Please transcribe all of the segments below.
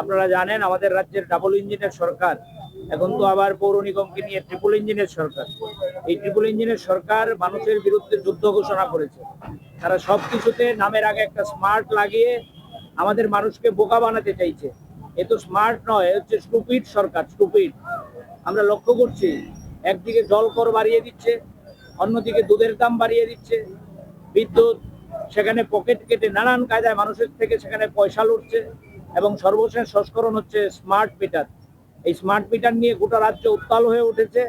আপনারা জানেন, আমাদের রাজ্যের ডাবল ইঞ্জিনের সরকার, এখন তো আবার পৌর নিগমকে নিয়ে ট্রিপল ইঞ্জিনের সরকার। এই ট্রিপল ইঞ্জিনের সরকার মানুষের বিরুদ্ধে যুদ্ধ ঘোষণা করেছে। তারা সবকিছুতে নামের আগে একটা স্মার্ট লাগিয়ে আমাদের মানুষকে বোকা বানাতে চাইছে। এ তো স্মার্ট নয় হচ্ছে স্টুপিড সরকার স্টুপিড আমরা লক্ষ্য করছি, একদিকে জল কর বাড়িয়ে দিচ্ছে, অন্যদিকে দুধের দাম বাড়িয়ে দিচ্ছে। বিদ্যুৎ সেখানে পকেট কেটে নানান কায়দায় মানুষের থেকে সেখানে পয়সা লুটছে। এবং সর্বশেষ সংস্করণ হচ্ছে স্মার্ট মিটার। এই স্মার্ট মিটার নিয়ে গোটা রাজ্য উত্তাল হয়ে উঠেছে।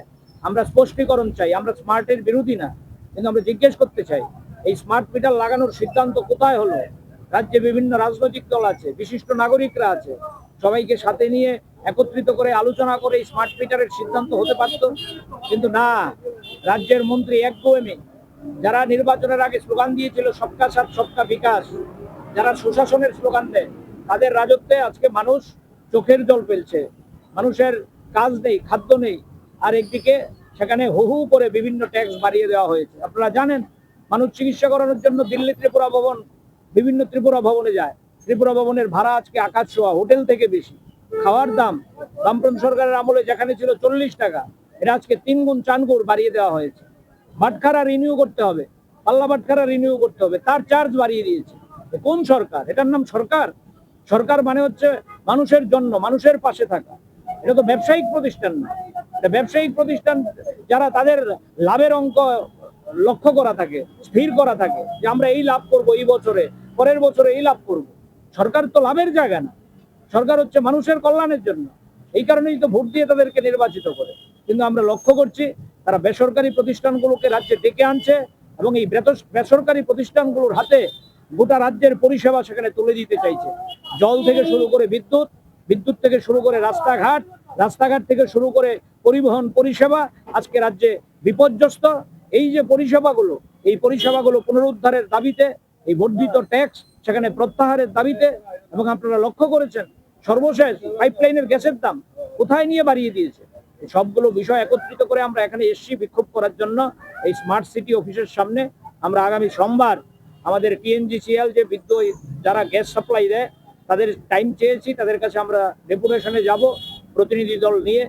আমরা স্পষ্টীকরণ চাই, আমরা স্মার্টের বিরোধী না, কিন্তু আমরা জিজ্ঞেস করতে চাই, এই স্মার্ট মিটার লাগানোর সিদ্ধান্ত কোথায় হলো? রাজ্যে বিভিন্ন রাজনৈতিক দল আছে, বিশিষ্ট নাগরিকরা আছে, সবাইকে সাথে নিয়ে একত্রিত করে আলোচনা করে এই স্মার্ট মিটারের সিদ্ধান্ত হতে পারত? কিন্তু না, রাজ্যের মন্ত্রী এক গোয়েমে, যারা নির্বাচনের আগে স্লোগান দিয়েছিল, সবকা সাথ, সবকা বিকাশ, যারা সুশাসনের স্লোগান দেয় তাদের রাজত্বে আজকে মানুষ চোখের জল ফেলছে। মানুষের কাজ নেই, খাদ্য নেই। আর একদিকে সেখানে হু হু করে বিভিন্ন ট্যাক্স বাড়িয়ে দেওয়া হয়েছে। আপনারা জানেন, মানুষ চিকিৎসা করানোর জন্য দিল্লি ত্রিপুরা ভবন, বিভিন্ন ত্রিপুরা ভবনে যায়। ত্রিপুরা ভবনের ভাড়া আজকে আকাশ ছোঁয়া, হোটেল থেকে বেশি। খাওয়ার দাম বামপন্থ সরকারের আমলে যেখানে ছিল চল্লিশ টাকা এটা আজকে তিন গুণ চান গুণ বাড়িয়ে দেওয়া হয়েছে। বাটখারা রিনিউ করতে হবে, পাল্লা বাটখারা রিনিউ করতে হবে, তার চার্জ বাড়িয়ে দিয়েছে। কোন সরকার? এটার নাম সরকার? সরকার মানে হচ্ছে মানুষের জন্য, মানুষের পাশে থাকা। এটা তো ব্যবসায়িক প্রতিষ্ঠান না। ব্যবসায়িক প্রতিষ্ঠান যারা তাদের লাভের অঙ্ক লক্ষ্য করা থাকে, স্থির করা থাকে, যে আমরা এই লাভ করব এই বছরে, পরের বছরে এই লাভ করব। সরকার তো লাভের জায়গা না। সরকার হচ্ছে মানুষের কল্যাণের জন্য। এই কারণেই তো ভোট দিয়ে তাদেরকে নির্বাচিত করে। কিন্তু আমরা লক্ষ্য করছি, তারা বেসরকারি প্রতিষ্ঠানগুলোকে রাজ্যে ডেকে আনছে এবং এই বেসরকারি প্রতিষ্ঠানগুলোর হাতে গোটা রাজ্যের পরিষেবা সেখানে তুলে দিতে চাইছে। জল থেকে শুরু করে বিদ্যুৎ বিদ্যুৎ থেকে শুরু করে রাস্তাঘাট রাস্তাঘাট থেকে শুরু করে পরিবহন পরিষেবা আজকে রাজ্যে বিপর্যস্ত। এই যে পরিষেবাগুলো, এই পরিষেবাগুলো পুনরুদ্ধারের দাবিতে, এই বর্ধিত ট্যাক্স সেখানে প্রত্যাহারের দাবিতে, এবং আপনারা লক্ষ্য করেছেন, সর্বশেষ পাইপলাইনের গ্যাসের দাম কোথায় নিয়ে বাড়িয়ে দিয়েছে? সবগুলো বিষয় একত্রিত করে আমরা এখানে এসছি বিক্ষোভ করার জন্য এই স্মার্ট সিটি অফিসের সামনে। আমরা আগামী সোমবার আমাদের টিএনজিসিএল যে বিদ্যুৎ যারা গ্যাস সাপ্লাই দেয়, তাদের টাইম চেয়েছি, তাদের কাছে আমরা ডেপুটেশনে যাব, প্রতিনিধি দল নিয়ে।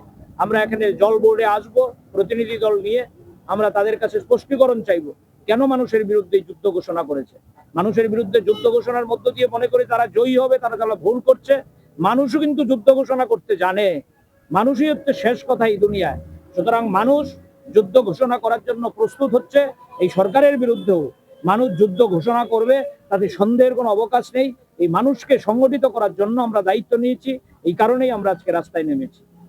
আমরা এখানে জল বোর্ডে আসব, প্রতিনিধি দল নিয়ে আমরা তাদের কাছে স্পষ্টীকরণ চাইব। কেন মানুষের বিরুদ্ধে যুদ্ধ ঘোষণা করেছে? মানুষের বিরুদ্ধে যুদ্ধ ঘোষণার মধ্য দিয়ে মনে করে তারা জয়ী হবে, তারা তারা ভুল করছে। মানুষও কিন্তু যুদ্ধ ঘোষণা করতে জানে। মানুষই হচ্ছে শেষ কথা এই দুনিয়ায়। সুতরাং মানুষ যুদ্ধ ঘোষণা করার জন্য প্রস্তুত হচ্ছে, এই সরকারের বিরুদ্ধেও। মানুষ যুদ্ধ ঘোষণা করবে, তাতে সন্দেহের কোনো অবকাশ নেই। এই মানুষকে সংগঠিত করার জন্য আমরা দায়িত্ব নিয়েছি। এই কারণেই আমরা আজকে রাস্তায় নেমেছি।